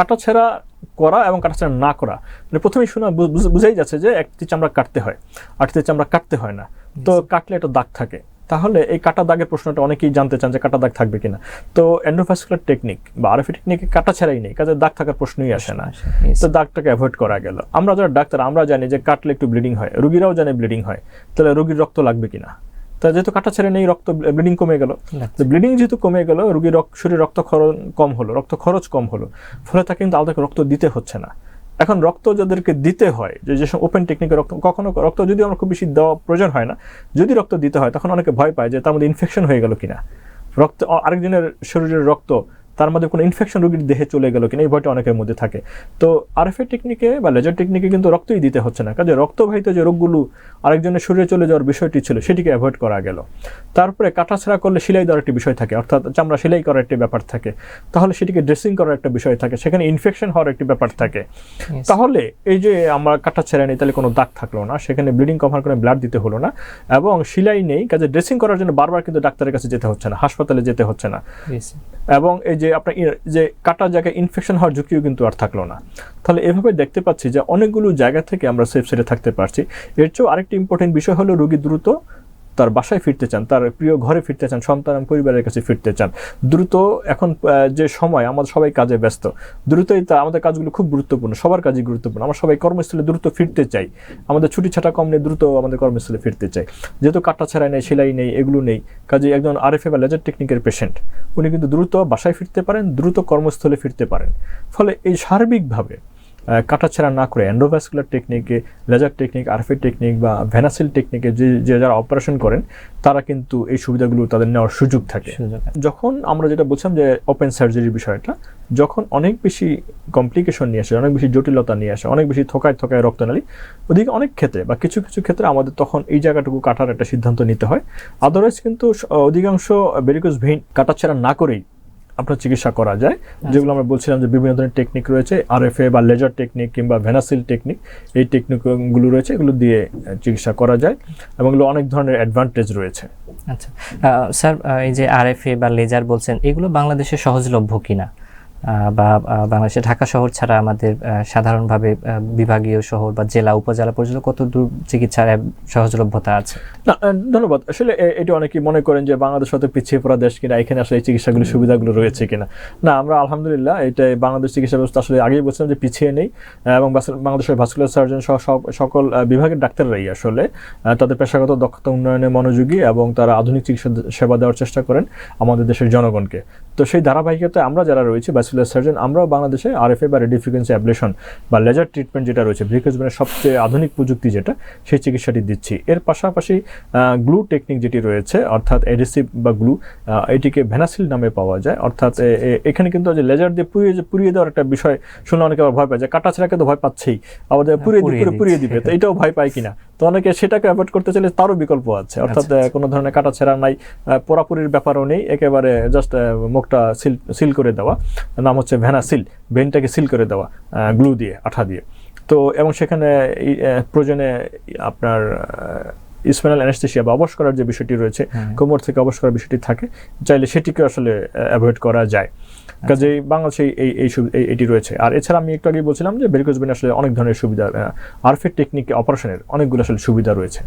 কাটাছেড়া করা এবং কাটাছেড়া না করা। মানে প্রথমেই শোনা বুঝাই যাচ্ছে যে একটি চামড়া কাটতে হয় আটটি চামড়া কাটতে হয় না। তো কাটলে একটা দাগ থাকে। তাহলে এই কাটা দাগের প্রশ্নটা অনেকেই জানতে চান যে কাটা দাগ থাকবে কিনা। তো এন্ডোভাস্কুলার টেকনিক বা আরএফি টেকনিকে কাটা ছাড়াই নেই কাজে দাগ থাকার প্রশ্নই আসে না। তো দাগটাকে অ্যাভয়েড করা গেল। আমরা যারা ডাক্তার আমরা জানি যে কাটলে একটু ব্লিডিং হয় রুগীরাও জানে ব্লিডিং হয়। তাহলে রুগীর রক্ত লাগবে কিনা? তা যেহেতু কাটা ছেড়ে নেই রক্ত ব্লিডিং কমে গেল। ব্লিডিং যেহেতু কমে গেল রুগীর শরীর রক্তক্ষরণ রক্ত খরচ কম হলো রক্ত খরচ কম হলো। ফলে তাকে কিন্তু আলাদা রক্ত দিতে হচ্ছে না। এখন রক্ত যাদেরকে দিতে হয় যে যেসব ওপেন টেকনিকে রক্ত কখনো রক্ত যদি আমার খুব বেশি দেওয়া প্রয়োজন হয় না যদি রক্ত দিতে হয় তখন অনেকে ভয় পায় যে তার মধ্যে ইনফেকশন হয়ে গেল কিনা। রক্ত আরেকজনের শরীরের রক্ত তার মধ্যে কোনো ইনফেকশন রোগীর দেহে চলে গেল কিনা এই ভয়টা অনেকের মধ্যে থাকে। তো আরএফএ টেকনিকে বা লেজার টেকনিকে কিন্তু রক্তই দিতে হচ্ছে না। কাজে রক্তবাহিত যে রোগগুলো আরেকজনের শরীরে চলে যাওয়ার বিষয়টি ছিল সেটিকে অ্যাভয়েড করা গেল। তারপরে কাটাছাড়া করলে সেলাই দেওয়ার একটি বিষয় থাকে অর্থাৎ চামড়া সেলাই করার একটি ব্যাপার থাকে। তাহলে সেটিকে ড্রেসিং করার একটা বিষয় থাকে সেখানে ইনফেকশন হওয়ার একটি ব্যাপার থাকে। তাহলে এই যে আমরা কাটা ছেড়ে নেই তাহলে কোনো দাগ থাকল না সেখানে ব্লিডিং কভার করে ব্লাড দিতে হলো না এবং সেলাই নেই কাজে ড্রেসিং করার জন্য বারবার কিন্তু ডাক্তারের কাছে যেতে হচ্ছে না হাসপাতালে যেতে হচ্ছে না। এবং এই যে আপনার যে কাটা জায়গায় ইনফেকশন হওয়ার ঝুঁকিও কিন্তু আর থাকল না। তাহলে এভাবে দেখতে পাচ্ছি যে অনেকগুলো জায়গা থেকে আমরা সেফ সাইডে থাকতে পারছি। এর চেয়েও আরেকটি ইম্পর্টেন্ট বিষয় হলো রোগী দ্রুত তার বাসায় ফিরতে চান, তার প্রিয় ঘরে ফিরতে চান, সন্তান পরিবারের কাছে ফিরতে চান, দ্রুত এখন যে সময় আমাদের সবাই কাজে ব্যস্ত, দ্রুতই তা আমাদের কাজগুলো খুব গুরুত্বপূর্ণ, সবার কাজই গুরুত্বপূর্ণ। আমরা সবাই কর্মস্থলে দ্রুত ফিরতে চাই, আমাদের ছুটি ছাটা কম নেই দ্রুত আমাদের কর্মস্থলে ফিরতে চাই। যেহেতু কাটা ছাড়াই নেই, সেলাই নেই, এগুলো নেই, কাজে একজন আরএফএ বা লেজার টেকনিকের পেশেন্ট উনি কিন্তু দ্রুত বাসায় ফিরতে পারেন, দ্রুত কর্মস্থলে ফিরতে পারেন। ফলে এই সার্বিকভাবে কাটাছেঁড়া না করে অ্যান্ডোভাস্কুলার টেকনিকে লেজার টেকনিক আরফে টেকনিক বা ভ্যানাসিল টেকনিকে যে যে যারা অপারেশন করেন তারা কিন্তু এই সুবিধাগুলো তাদের নেওয়ার সুযোগ থাকে। যখন আমরা যেটা বলছিলাম যে ওপেন সার্জারির বিষয়টা যখন অনেক বেশি কমপ্লিকেশন নিয়ে আসে অনেক বেশি জটিলতা নিয়ে আসে অনেক বেশি থোকায় থোকায় রক্তনালী ওদিকে অনেক ক্ষেত্রে বা কিছু কিছু ক্ষেত্রে আমাদের তখন এই জায়গাটুকু কাটার একটা সিদ্ধান্ত নিতে হয়। আদারওয়াইজ কিন্তু অধিকাংশ বেরিকোজ ভেইন কাটাছেড়া না করেই আপনার চিকিৎসা করা যায়। যেগুলো আমরা বলছিলাম যে বিভিন্ন ধরনের টেকনিক রয়েছে আর এফ এ বা লেজার টেকনিক কিংবা ভেনাসিল টেকনিক এই টেকনিকগুলো রয়েছে এগুলো দিয়ে চিকিৎসা করা যায় এবং এগুলো অনেক ধরনের অ্যাডভান্টেজ রয়েছে। আচ্ছা। স্যার এই যে আর এফ এ বা লেজার বলছেন এগুলো বাংলাদেশে সহজলভ্য কিনা? বা বাংলাদেশে ঢাকা শহর ছাড়া আমাদের সাধারণভাবে বিভাগীয় শহর বা জেলা উপজেলা পর্যন্ত কত দূর চিকিৎসার সহজলভ্যতা আছে? না ধন্যবাদ। আসলে এটি অনেকেই মনে করেন যে বাংলাদেশ হয়তো পিছিয়ে পড়া দেশ কিনা এখানে আসলে এই চিকিৎসাগুলো সুবিধাগুলো রয়েছে কিনা। না আমরা আলহামদুলিল্লাহ এটা বাংলাদেশ চিকিৎসা ব্যবস্থা আসলে আগেই বলছিলাম যে পিছিয়ে নেই এবং বাংলাদেশের ভাস্কুলার সার্জন সহ সব সকল বিভাগের ডাক্তাররাই আসলে তাদের পেশাগত দক্ষতা উন্নয়নে মনোযোগী এবং তারা আধুনিক চিকিৎসা সেবা দেওয়ার চেষ্টা করেন আমাদের দেশের জনগণকে। তো সেই ধারাবাহিকতায় আমরা যারা রয়েছে ভাস্কুলার সার্জন আমরাও বাংলাদেশে আরএফএ বা রেডিও ফ্রিকোয়েন্সি অ্যাবলেশন বা লেজার ট্রিটমেন্ট যেটা রয়েছে ব্রিকেজমেন্টের সবচেয়ে আধুনিক প্রযুক্তি যেটা সেই চিকিৎসাটি দিচ্ছি। এর পাশাপাশি গ্লু টেকনিক যেটি রয়েছে অর্থাৎ এডিসিভ বা গ্লু এটিকে ভ্যানাসিল নামে পাওয়া যায় অর্থাৎ এখানে কিন্তু যে লেজার দিয়ে পুড়িয়ে পুড়িয়ে দেওয়ার একটা বিষয় শুনলে অনেকে আবার ভয় পায় যে কাটা ছেঁড়াকে তো ভয় পাচ্ছেই আবার যে পুড়িয়ে পুরো পুড়িয়ে দিবে তো এটাও ভয় পায় কিনা? তো অনেকে সেটাকে অ্যাভয়েড করতে চাইলে তারও বিকল্প আছে। অর্থাৎ আচ্ছা, কোনো ধরনের কাটা ছেঁড়া নাই পোড়াপুরির ব্যাপারও নেই একেবারে জাস্ট মুখটা সিল সিল করে দেওয়া। নাম হচ্ছে ভ্যানাসিল বেনটাকে সিল করে দেওয়া গ্লু দিয়ে আঠা দিয়ে। তো এবং সেখানে এই, প্রয়োজনে আপনার স্পেনাল অ্যানেস্থেশিয়া বা অবশ করার যে বিষয়টি রয়েছে হ্যাঁ। কোমর থেকে অবশ করার বিষয়টি থাকে চাইলে সেটিকে আসলে অ্যাভয়েড করা যায়। কাজেই বাংলাদেশে এই এই এটি রয়েছে। আর এছাড়া আমি একটু আগে বলছিলাম যে বেরিকোজবিন আসলে অনেক ধরনের সুবিধা আরফের টেকনিক অপারেশনের অনেকগুলো আসলে সুবিধা রয়েছে।